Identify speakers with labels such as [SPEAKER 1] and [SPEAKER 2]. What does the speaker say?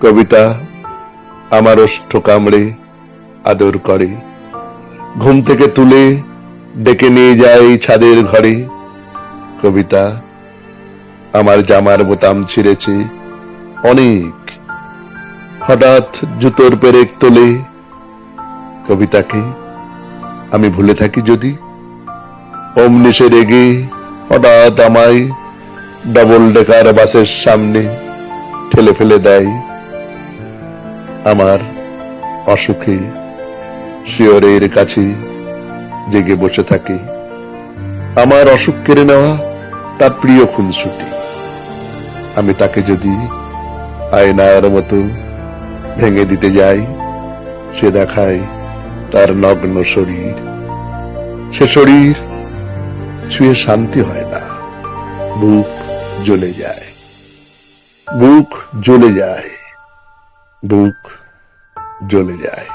[SPEAKER 1] কবিতা আমার ওষ্ঠ কামড়ে আদর করে। ঘুম থেকে তুলে ডেকে নিয়ে যায় ছাদের ঘরে। কবিতা আমার জামার বোতাম ছিঁড়েছে অনেক। হঠাৎ জুতোর পেরেক তোলে। কবিতাকে আমি ভুলে থাকি যদি। অমনি সে রেগে হঠাৎ আমায় ডবল ডেকার বাসের সামনে ঠেলে ফেলে দেয়। আমার অসুখে শিয়রের কাছে জেগে বসে থাকে। আমার অসুখ কেড়ে নেওয়া তার প্রিয় খুনসুটি। আমি তাকে যদি আয়নার মতো ভেঙে দিতে যাই, সে দেখায় তার নগ্ন শরীর। সে শরীর ছুঁয়ে শান্তি হয় না। বুক জ্বলে যায় বুক জ্বলে যায় বুক জ্বলে যায়